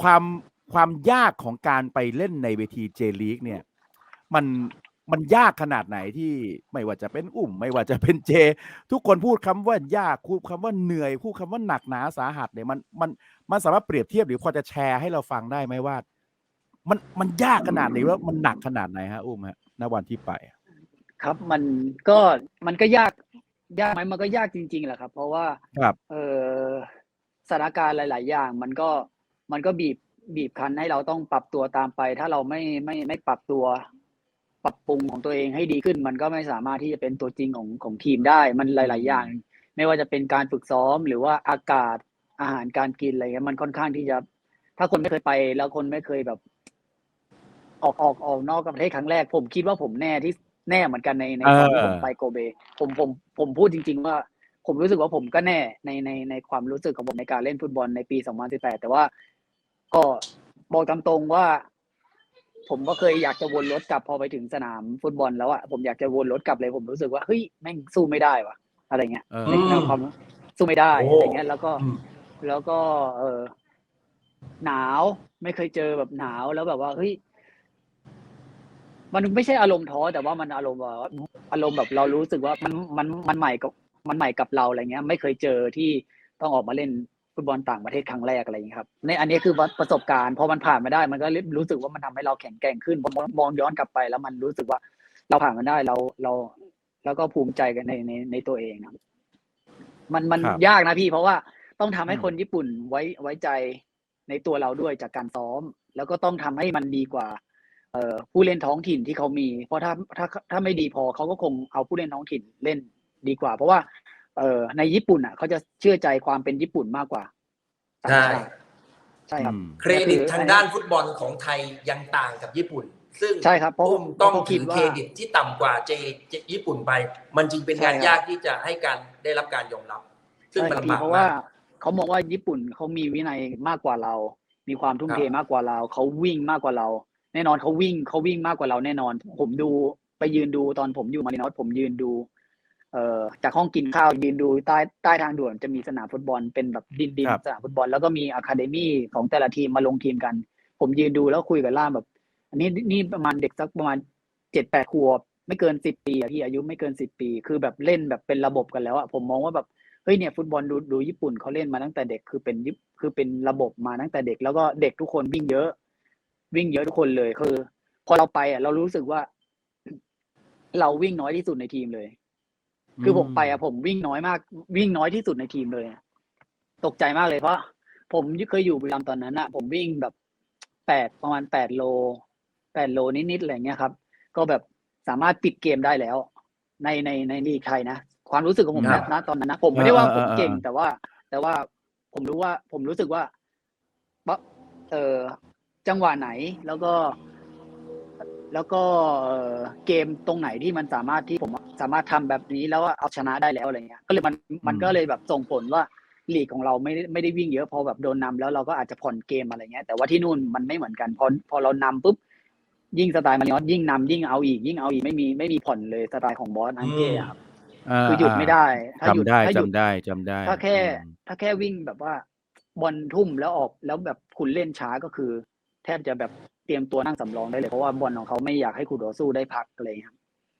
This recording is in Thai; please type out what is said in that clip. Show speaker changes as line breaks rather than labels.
ความความยากของการไปเล่นในเวทีเจลีกเนี่ย มันมันยากขนาดไหนที่ไม่ว่าจะเป็นอุ่ม ไม่ว่าจะเป็นเจ ทุกคนพูดคำว่ายากพูดคำว่าเหนื่อยพูดคำว่าหนักหนาสาหัสเนี่ยมันมันมันสามารถเปรียบเทียบหรือพอจะแชร์ให้เราฟังได้ไหมว่า มันมันยากขนาดไหนว่ามันหนักขนาดไหนฮะอุ้มฮะณวันที่ไป
ครับมันก็มันก็ยากยากไหมมันก็ยากจริงๆแหละครับ เพราะว่า
ครับ
เออสถานการณ์หลาย ๆ อย่าง มันก็ มันก็บีบบีบคั้นให้เราต้องปรับตัวตามไป ถ้าเราไม่ไม่ไม่ปรับตัวปรับปรุงของตัวเองให้ดีขึ้น มันก็ไม่สามารถที่จะเป็นตัวจริงของของทีมได้ มันหลาย ๆ อย่าง ไม่ว่าจะเป็นการฝึกซ้อมหรือว่าอากาศอาหารการกินอะไรเงี้ยมันค่อนข้างที่จะ ถ้าคนไม่เคยไป แล้วคนไม่เคยแบบ ออกออกออกนอกประเทศครั้งแรก ผมคิดว่าผมแน่ที่แน่เหมือนกันในในตอนที่ผมไปโกเบ ผมผมผมพูดจริง ๆ ว่า ผมรู้สึกว่าผมก็แน่ในในในความรู้สึกของผมในการเล่นฟุตบอลในปี 2018 แต่ว่า ก็บอกตามตรงว่า ผมก็เคยอยากจะวนรถกลับพอไปถึงสนามฟุตบอลแล้วอะผมอยากจะวนรถกลับเลยผมรู้สึกว่าเฮ้ยแม่งสู้ไม่ได้วะอะไรเงี้ย
เออ
ในในความสู้ไม่ได้
โอ้
อะไรเงี้ย แล้วก็
อืม
แล้วก็ เออหนาวไม่เคยเจอแบบหนาวแล้วแบบว่าเฮ้ยมันไม่ใช่อารมณ์ท้อแต่ว่ามันอารมณ์ว่าอารมณ์แบบเรารู้สึกว่ามันมันมันใหม่กับมันใหม่กับเราอะไรเงี้ย ไม่เคยเจอที่ต้องออกมาเล่น ฟุตบอลต่างประเทศครั้งแรกอะไรอย่างเงี้ยครับในอันนี้คือประสบการณ์พอมันผ่านมาได้ มันก็รู้สึกว่ามันทำให้เราแข็งแกร่งขึ้นพอมองย้อนกลับไป แล้วมันรู้สึกว่าเราผ่านมันได้เราเราแล้วก็ภูมิใจกันในในในตัวเองนะมันมัน
ครับ
ยากนะพี่ เพราะว่าต้องทำให้
อืม
คนญี่ปุ่นไว้ไว้ใจในตัวเราด้วยจากการซ้อม แล้วก็ต้องทำให้มันดีกว่า เอ่อผู้เล่นท้องถิ่นที่เขามี เพราะถ้าถ้าถ้าไม่ดีพอเขาก็คงเอาผู้เล่นท้องถิ่นเล่นดีกว่า เพราะว่า เอ่อในญี่ปุ่นอะเขาจะเชื่อใจความเป็นญี่ปุ่นมากกว่าต่าง
ใช่
ชาติใช่ครับ
อืม
เครดิตทางด้านฟุตบอลของไทยยังต่างกับญี่ปุ่น ซึ่ง
ใช่ครับเพราะ
อุ้มต้อง
เพราะ
ถื
คิด
อ
ว่า
เครดิตที่ต่ำกว่าเจเจญี่ปุ่นไป มันจึงเป็น
ใช่
งาน
ครับ
ยากที่จะให้การได้รับการยอมรับ ซึ่ง
ใช่
มัน
ครับ
ลำ
พี่
บาก
เพราะ
มา
ว่ากเขามองว่าญี่ปุ่นเขามีวินัยมากกว่าเรา มีความทุ่มเท
ครับ
มากกว่าเราเขาวิ่งมากกว่าเรา แน่นอนเขาวิ่งเขาวิ่งมากกว่าเราแน่นอน ผมดูไปยืนดูตอนผมอยู่มารินอสผมยืนดู เอ่อจากห้องกินข้าวยืนดูใต้ใต้ทางด่วนจะมีสนามฟุตบอลเป็นแบบดินดิน
ครับ
สนามฟุตบอลแล้วก็มีอะคาเดมี่ของแต่ละทีมมาลงทีมกัน ผมยืนดูแล้วคุยกับล่ามแบบ อันนี้นี่ประมาณเด็กสักประมาณเจ็ดแปดขวบ ไม่เกินสิบปีอะพี่อายุไม่เกินสิบปี คือแบบเล่นแบบเป็นระบบกันแล้วอะผมมองว่าแบบเฮ้ยเนี่ยฟุตบอลดูดูญี่ปุ่นเขาเล่นมาตั้งแต่เด็กคือเป็นญี่คือเป็นระบบมาตั้งแต่เด็ก แล้วก็เด็กทุกคนวิ่งเยอะ วิ่งเยอะทุกคนเลยคือ พอเราไปอะเรารู้สึกว่า เราวิ่งน้อยที่สุดในทีมเลย คือผมไปอะผมวิ่งน้อยมาก วิ่งน้อยที่สุดในทีมเลยอะตกใจมากเลยเพราะ ผมเคยอยู่บุรีรัมย์ตอนนั้นอะผมวิ่งแบบแปดประมาณแปดโลแปดโลนิดๆอะไรเงี้ยครับ ก็แบบสามารถปิดเกมได้แล้ว ในในในลีกไทยนะความรู้สึกของผม
ครั
นะ
บ
ณตอนนั้นนะผมไม่ได้ว่า
เออ
ผมเก่ง
เออเออ
แต่ว่า แต่ว่าผมรู้ว่าผมรู้สึกว่าปะเออจังหวะไหนแล้วก็ แล้วก็เอ่อเกมตรงไหนที่มันสามารถที่ผม สามารถทำแบบนี้แล้วเอาชนะได้แล้วอะไรเงี้ยก็เลยมันมันก็เลยแบบส่งผลว่าลีกของเราไม่ได้ไม่ได้วิ่งเยอะพอแบบโดนนำแล้วเราก็อาจจะผ่อนเกมอะไรเงี้ยแต่ว่าที่นู่นมันไม่เหมือนกันพอพอเรานำปุ๊บยิ่งสไตล์มาริออสยิ่งนำยิ่งเอาอีกยิ่งเอาอีกไม่มีไม่มีผ่อนเลยสไตล์ของบอสอังเก้อะครับาคือหยุดไม่ได้ถ้าหยุด
จำได้
ถ้าหยุด
จำได้จำได้
ถ้าแค่
อืม
ถ้าแค่วิ่งแบบว่าบอลทุ่มแล้วออกแล้วแบบคุณเล่นช้าก็คือ แทบจะแบบเตรียมตัวนั่งสำรองได้เลยเพราะว่าบอลของเขาไม่อยากให้คู่ต่อสู้ได้พักอะไรอย่างเลยครับ